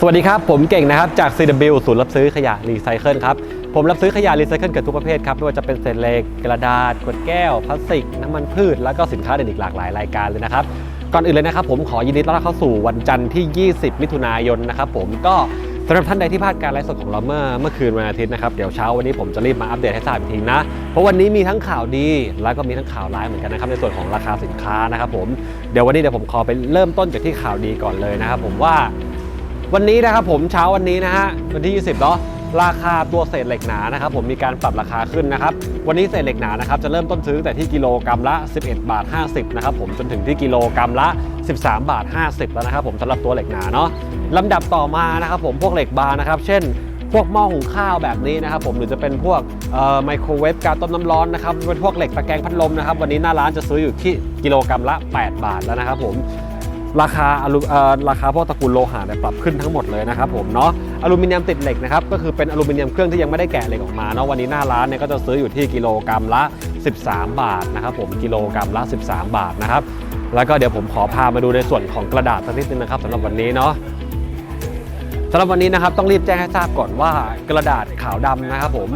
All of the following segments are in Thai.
สวัสดีครับ ผมเก่งนะครับจาก CW ศูนย์รับซื้อขยะรีไซเคิลครับ ผมรับซื้อขยะรีไซเคิลเกือบทุกประเภทครับ ไม่ว่าจะเป็นเศษเหล็ก กระดาษ ขวดแก้ว พลาสติก น้ำมันพืช แล้วก็สินค้าอื่นอีกหลากหลายรายการเลยนะครับ ก่อนอื่นเลยนะครับ ผมขอยินดีต้อนรับเข้าสู่วันจันทร์ที่ 20 มิถุนายนนะครับผมก็สำหรับท่านใดที่พลาดการไลฟ์สดของเราเมื่อเมื่อคืนวันอาทิตย์นะครับเดี๋ยวเช้าวันนี้ผมจะรีบมาอัปเดตให้ทราบอีกทีนะ เพราะวันนี้มีทั้งข่าวดีแล้วก็มีทั้งข่าวร้ายเหมือนกันนะครับในส่วนของราคาสินค้านะครับผมเดี๋ยววันนี้เดี๋ยวผมขอไปเริ่มต้นจากที่ข่าวดีก่อนเลยนะครับผมว่า วันนี้นะครับผมเช้าวันนี้นะฮะวันที่ 20เนาะราคาตัวเศษเหล็กหนานะครับผมมีการปรับราคาขึ้นนะครับวันนี้เศษเหล็กหนานะครับจะเริ่มต้นซื้อแต่ที่กิโลกรัมละ 11 บาท 50นะครับผมจนถึงที่กิโลกรัมละ 13 บาท 50 แล้วนะครับผมสำหรับตัวเหล็กหนาเนาะลำดับต่อมานะครับผมพวกเหล็กบาร์นะครับเช่นพวกหม้อหุงข้าวแบบนี้นะครับผมหรือจะเป็นพวกไมโครเวฟการต้มน้ำร้อนนะครับเป็นพวกเหล็กตะแกรงพัดลมนะครับวันนี้หน้าร้านจะซื้ออยู่ที่กิโลกรัมละ 8 บาทแล้วนะครับผม ราคาอลูราคาพวกตระกูลโลหะเนี่ยปรับขึ้นทั้งหมดเลยนะครับผมเนาะอลูมิเนียมติดเหล็กนะครับก็คือเป็นอลูมิเนียมเครื่องที่ยังไม่ได้แกะเหล็กออกมาเนาะวันนี้หน้าร้านเนี่ยก็จะซื้ออยู่ที่กิโลกรัมละ 13 บาทนะครับผมกิโลกรัมละ 13 บาทนะครับแล้วก็เดี๋ยวผมขอพามาดูในส่วนของกระดาษสักนิดนึงนะครับสำหรับวันนี้เนาะสำหรับวันนี้นะครับต้องรีบแจ้งให้ทราบก่อนว่ากระดาษขาวดำนะครับผม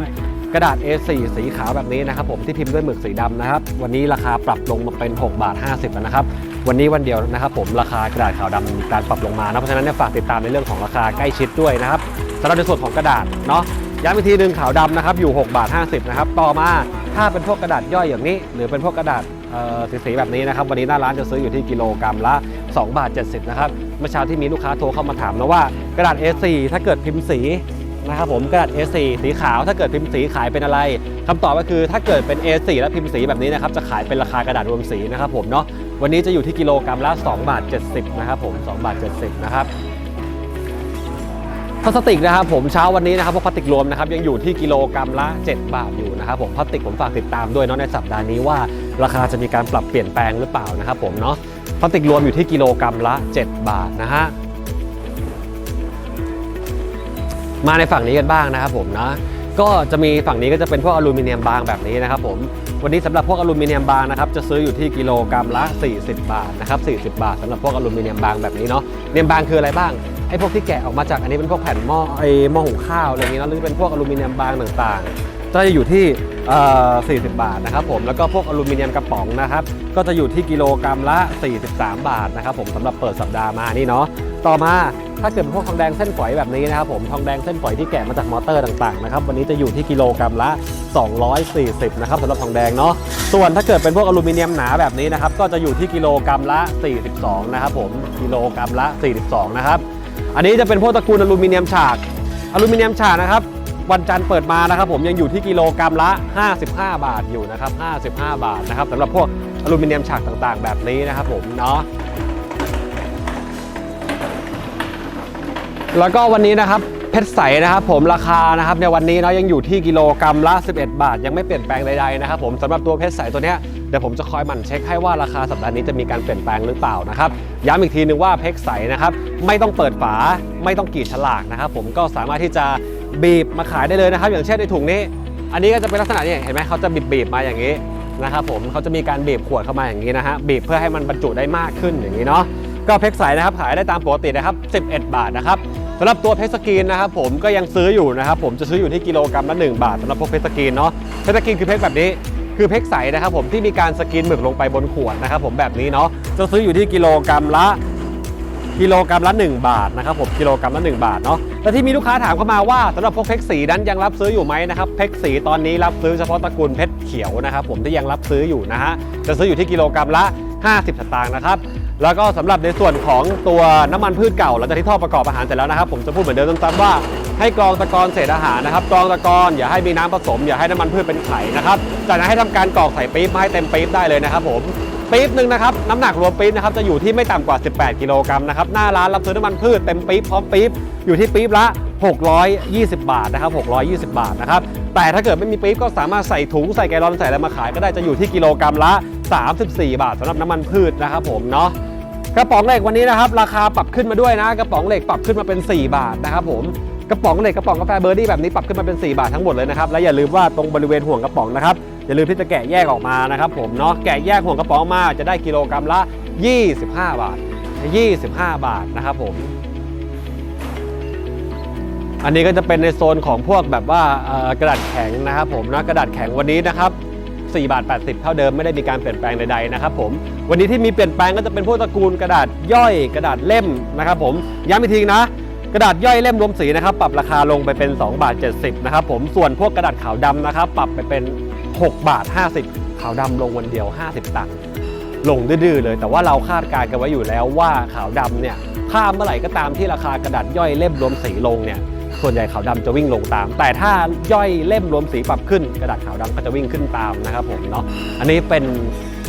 กระดาษ A4 สีขาวแบบนี้นะครับผมที่พิมพ์ด้วยหมึกสีดำนะครับวันนี้ราคาปรับลงมาเป็น 6 บาท 50นะครับ วันนี้วันเดียวนะครับผมราคากระดาษขาวดำมีการปรับลงมานะเพราะฉะนั้นเนี่ยฝากติดตามในเรื่องของราคาใกล้ชิดด้วยนะครับสำหรับในส่วนของกระดาษเนาะย้ำอีกทีหนึ่งขาวดำนะครับอยู่6บาท50นะครับต่อมาถ้าเป็นพวกกระดาษย่อยอย่างนี้ หรือเป็นพวกกระดาษเอ่อสีๆแบบนี้นะครับวันนี้หน้าร้านจะซื้ออยู่ที่กิโลกรัมละ2บาท70นะครับเมื่อเช้าที่มีลูกค้าโทรเข้ามาถามนะว่ากระดาษ A4 ถ้าเกิดพิมพ์สี นะครับผมกระดาษ A4 สีขาวถ้าเกิดพิมพ์สีขายเป็นอะไรคำตอบก็คือถ้าเกิดเป็น A4 และพิมพ์สีแบบนี้นะครับจะขายเป็นราคากระดาษรวมสีนะครับผมเนาะวันนี้จะอยู่ที่กิโลกรัมละ2บาท70นะครับผม2บาท70นะครับพลาสติกนะครับผมเช้าวันนี้นะครับพวกพลาสติกรวมนะครับยังอยู่ที่กิโลกรัมละ 7 บาทอยู่นะครับผมพลาสติกผมฝากติดตามด้วยเนาะในสัปดาห์นี้ว่า ราคาจะมีการปรับเปลี่ยนแปลงหรือเปล่านะครับผมเนาะพลาสติกรวมอยู่ที่กิโลกรัมละ 7 บาทนะฮะ มาในฝั่งนี้กันบ้างนะครับผมนะก็จะมีฝั่งนี้ก็จะเป็นพวกอลูมิเนียมบางแบบนี้นะครับผมวันนี้สำหรับพวกอลูมิเนียมบางนะครับจะซื้ออยู่ที่กิโลกรัมละ 40 บาทนะครับ40 บาทสำหรับพวกอลูมิเนียมบางแบบนี้เนาะเนียมบางคืออะไรบ้างไอ้พวกที่แกะออกมาจากอันนี้เป็นพวกแผ่นหม้อไอ้หม้อหุงข้าวอะไรอย่างนี้เนาะหรือเป็นพวกอลูมิเนียมบางต่างๆ ก็จะอยู่ที่เอ่อ40 บาทนะครับผมแล้วก็พวกอลูมิเนียมกระป๋องนะครับก็จะอยู่ที่กิโลกรัมละ 43 บาทนะครับผมสำหรับเปิดสัปดาห์มานี่เนาะต่อมา ถ้าเกิดเป็นพวกทองแดงเส้นฝอยแบบนี้นะครับผมทองแดงเส้นฝอยที่แกะมาจากมอเตอร์ต่างๆนะครับวันนี้จะอยู่ที่กิโลกรัมละ 240นะครับสำหรับทองแดงเนาะส่วนถ้าเกิดเป็นพวกอลูมิเนียมหนาแบบนี้นะครับก็จะอยู่ที่กิโลกรัมละ 42นะครับผมกิโลกรัมละ 42นะครับอันนี้จะเป็นพวกตระกูลอลูมิเนียมฉากอลูมิเนียมฉากนะครับวันจันทร์เปิดมานะครับผมยังอยู่ที่กิโลกรัมละ 55 บาทอยู่นะครับ 55 บาทนะครับสำหรับพวกอลูมิเนียมฉากต่างๆ แบบนี้นะครับผมเนาะ แล้วก็วันนี้นะครับเพชรใสนะครับผมราคานะครับในวันนี้เนาะยังอยู่ที่กิโลกรัมละ 11 บาท ยังไม่เปลี่ยนแปลงใดๆนะครับผมสำหรับตัวเพชรใสตัวเนี้ยเดี๋ยวผมจะคอยหมั่นเช็คให้ว่าราคาสัปดาห์นี้จะมีการเปลี่ยนแปลงหรือเปล่านะครับย้ำอีกทีนึงว่าเพชรใสนะครับไม่ต้องเปิดฝาไม่ต้องกรีดฉลากนะครับผมก็สามารถที่จะบีบมาขายได้เลยนะครับ อย่างเช่นในถุงนี้ อันนี้ก็จะเป็นลักษณะนี้เห็นไหมเขาจะบีบบีบมาอย่างนี้นะครับผมเขาจะมีการบีบขวดเข้ามาอย่างนี้นะฮะบีบเพื่อให้มันบรรจุได้มากขึ้นอย่างนี้เนาะก็เพชรใสนะครับขายได้ตามปกตินะครับ 11 บาทนะครับำหรับตัวเพชรสกรีนนะครับผมก็ยังซื้ออยู่นะครับผมจะซื้ออยู่ที่กิโลกรัมละ 1 บาทสำหรับพวกเพชรสกรีนเนาะเพชรสกรีนคือเพชรแบบนี้คือเพชรใสนะครับผมที่มีการสกรีนหมึกลงไปบนขวดนะครับผมแบบนี้เนาะจะซื้ออยู่ที่กิโลกรัมละกิโลกรัมละ 1 บาทนะครับผมกิโลกรัมละ 1 บาทเนาะแต่ที่มีลูกค้าถามเข้ามาว่าสำหรับพวกเพชรสีนั้นยังรับซื้ออยู่ไหมนะครับเพชรสีตอนนี้รับซื้อเฉพาะตระกูลเพชรเขียวนะครับผมที่ยังรับซื้ออยู่นะฮะจะซื้ออยู่ที่กิโลกรัมละ 50 สตางค์นะครับ แล้วก็สำหรับในส่วนของตัวน้ำมันพืชเก่าหลังจากที่ท่อประกอบอาหารเสร็จแล้วนะครับ ผมจะพูดเหมือนเดิมซ้ำๆว่าให้กรองตะกอนเศษอาหารนะครับกรองตะกอนอย่าให้มีน้ำผสม อย่าให้น้ำมันพืชเป็นไข่นะครับจากนั้นให้ทำการกรอกใส่ปี๊บมาให้เต็มปี๊บได้เลยนะครับผมปี๊บหนึ่งนะครับน้ำหนักรวมปี๊บนะครับจะอยู่ที่ไม่ต่ำกว่า 18 กิโลกรัมนะครับหน้าร้านรับซื้อน้ำมันพืชเต็มปี๊บพร้อมปี๊บอยู่ที่ปี๊บละ 620 บาทนะครับ 620 บาทนะครับ แต่ถ้าเกิดไม่มีปี๊บก็สามารถใส่ถุงใส่แกลลอนใส่อะไรมาขายก็ได้จะอยู่ที่กิโลกรัมละ 34 บาทสำหรับน้ำมันพืชนะครับผมเนาะกระป๋องเหล็กวันนี้นะครับราคาปรับขึ้นมาด้วยนะ กระป๋องเหล็กปรับขึ้นมาเป็น 4 บาทนะครับผมกระป๋องเหล็กกระป๋องกาแฟเบอร์ดี้แบบนี้ปรับขึ้นมาเป็น 4 บาททั้งหมดเลยนะครับและอย่าลืมว่าตรงบริเวณห่วงกระป๋องนะครับอย่าลืมที่จะแกะแยกออกมานะครับผมเนาะแกะแยกห่วงกระป๋องมาจะได้กิโลกรัมละ 25 บาท 25 บาทนะครับผม อันนี้ก็จะเป็นในโซนของพวกแบบว่ากระดาษแข็งนะครับผมนะกระดาษแข็งวันนี้นะครับ4บาท80 เท่าเดิมไม่ได้มีการเปลี่ยนแปลงใดๆนะครับผมวันนี้ที่มีเปลี่ยนแปลงก็จะเป็นพวกตระกูลกระดาษย่อยกระดาษเล่มนะครับผมย้ำอีกทีนะ กระดาษย่อยเล่มรวมสีนะครับปรับราคาลงไปเป็น2บาท70นะครับผมส่วนพวกกระดาษขาวดำนะครับปรับไปเป็น 6 บาท 50 ขาวดำลงวันเดียว 50 ตังค์ลงดื้อเลย แต่ว่าเราคาดการณ์กันไว้อยู่แล้วว่าขาวดำเนี่ยถ้าเมื่อไหร่ก็ตามที่ราคากระดาษย่อยเล่มรวมสีลงเนี่ย ส่วนใหญ่ขาวดำจะวิ่งลงตาม แต่ถ้าย่อยเล่มรวมสีปรับขึ้น กระดาษขาวดำก็จะวิ่งขึ้นตามนะครับผมเนาะอันนี้เป็น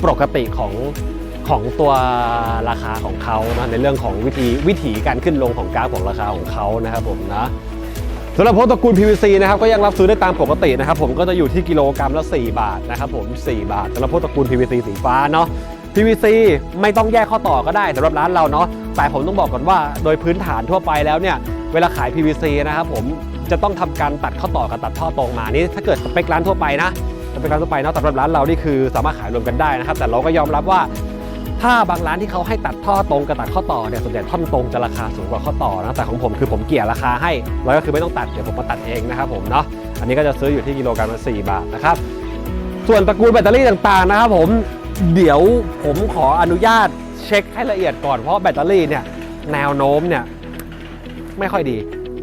ปกติของของตัวราคาของเขานะในเรื่องของวิธีวิถีการขึ้นลงของกราฟของราคาของเขานะครับผมนะสำหรับพตระกูล PVC นะครับก็ยังรับซื้อได้ตามปกตินะครับผมก็จะอยู่ที่กิโลกรัมละ 4 บาทนะครับผม 4 บาทสำหรับพตระกูล PVC สีฟ้าเนาะ PVC ไม่ต้องแยกข้อต่อก็ได้สำหรับร้านเราเนาะแต่ผมต้องบอกก่อนว่าโดยพื้นฐานทั่วไปแล้วเนี่ย เวลาขาย PVC นะครับผมจะต้องทำการตัดข้อต่อกับตัดท่อตรงมานี่ถ้าเกิดสเปคร้านทั่วไปนะสเปคร้านทั่วไปเนาะสำหรับร้านเรานี่คือสามารถขายรวมกันได้นะครับ แต่เราก็ยอมรับว่า ถ้าบางร้านที่เขาให้ตัดท่อตรงกับตัดข้อต่อเนี่ยส่วนใหญ่ท่อนตรงจะราคาสูงกว่าข้อต่อนะแต่ของผมคือผมเกี่ยราคาให้แล้วก็คือไม่ต้องตัดเดี๋ยวผมมาตัดเองนะครับผมเนาะอันนี้ก็จะซื้ออยู่ที่กิโลกรัมละ4บาทนะครับส่วนตระกูลแบตเตอรี่ต่างๆนะครับผมเดี๋ยวผมขออนุญาตเช็คให้ละเอียดก่อนเพราะแบตเตอรี่เนี่ยแนวโน้มเนี่ย ไม่ค่อยดี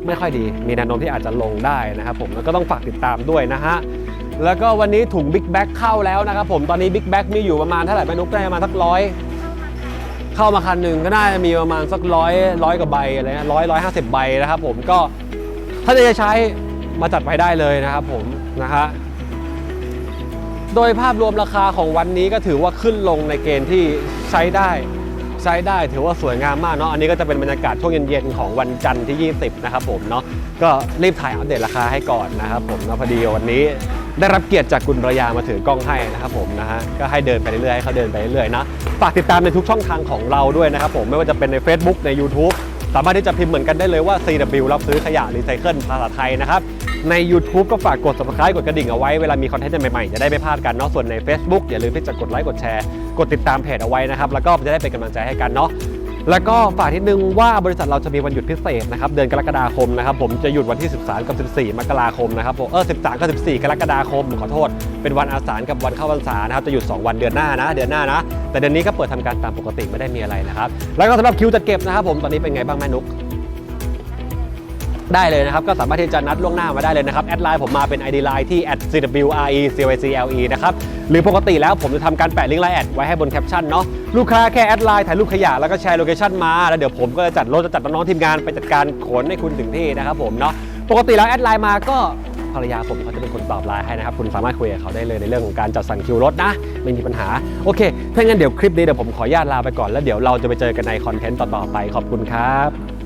ไม่ค่อยดี มีแนวโน้มที่อาจจะลงได้นะครับผมแล้วก็ต้องฝากติดตามด้วยนะฮะแล้วก็วันนี้ถุงบิ๊กแบ็เข้าแล้วนะครับผมตอนนี้บิ๊กแบ็มีอยู่ประมาณเท่าไหร่ไม่นุ๊กได้ประมาณสักร้อยเข้ามาคันหนึ่งก็น่าจะมีประมาณสักร้อยร้อยกว่าใบอะไรเงี้ยร้อยร้อยห้าสิบใบนะครับผมก็ถ้าจะใช้มาจัดไปได้เลยนะครับผมนะฮะโดยภาพรวมราคาของวันนี้ก็ถือว่าขึ้นลงในเกณฑ์ที่ใช้ได้ ใช้ได้ถือว่าสวยงามมากเนาะอันนี้ก็จะเป็นบรรยากาศช่วงเย็นๆของวันจันทร์ที่ 20 นะครับผมเนาะก็รีบถ่ายอัปเดตราคาให้ก่อนนะครับผมเนาะพอดีวันนี้ได้รับเกียรติจากคุณประยามาถือกล้องให้นะครับผมนะฮะก็ให้เดินไปเรื่อยๆให้เขาเดินไปเรื่อยๆนะฝากติดตามในทุกช่องทางของเราด้วยนะครับผมไม่ว่าจะเป็นใน Facebook ใน YouTube สามารถที่จะพิมพ์เหมือนกันได้เลยว่า CW รับซื้อขยะรีไซเคิลภาษาไทยนะครับ ใน YouTube ก็ฝากกด subscribe กดกระดิ่งเอาไว้ เวลามีคอนเทนต์ใหม่ๆ จะได้ไม่พลาดกันเนาะส่วนใน Facebook อย่าลืมที่จะกดไลค์กดแชร์ กดติดตามเพจเอาไว้นะครับแล้วก็จะได้เป็นกำลังใจให้กันเนาะ แล้วก็ฝากทีนึงว่าบริษัทเราจะมีวันหยุดพิเศษนะครับเดือนกรกฎาคมนะครับผมจะหยุดวันที่ 13 กับ 14 มกราคมนะครับผมเออ 13 กับ 14 กรกฎาคมขอโทษ เป็นวันอาสาฬกับวันเข้าพรรษานะครับจะหยุด 2 วันเดือนหน้านะ เดือนหน้านะ แต่เดือนนี้ก็เปิดทำการตามปกติไม่ได้มีอะไรนะครับแล้วก็สำหรับคิวจัดเก็บนะครับผมตอนนี้เป็นไงบ้างแม่นุ๊ก ได้เลยนะครับ ก็สามารถที่จะนัดล่วงหน้ามาได้เลยนะครับ แอดไลน์ผมมาเป็น ID Line ที่ @cwrecycle นะครับหรือปกติแล้วผมจะทำการแปะลิงก์ไลน์แอดไว้ให้บนแคปชั่นเนาะลูกค้าแค่แอดไลน์ถ่ายรูปขยะแล้วก็แชร์โลเคชั่นมาแล้วเดี๋ยวผมก็จะจัดรถจะจัดน้องๆทีมงานไปจัดการขนให้คุณถึงที่นะครับผมเนาะปกติแล้วแอดไลน์มาก็ภรรยาผมเขาจะเป็นคนตอบไลน์ให้นะครับ คุณสามารถคุยกับเขาได้เลยในเรื่องของการจัดสรรคิวรถนะ ไม่มีปัญหา โอเคถ้างั้นเดี๋ยวคลิปนี้เดี๋ยวผมขออนุญาตลาไปก่อนแล้วเดี๋ยวเราจะไปเจอกันในคอนเทนต์ต่อๆไปขอบคุณครับ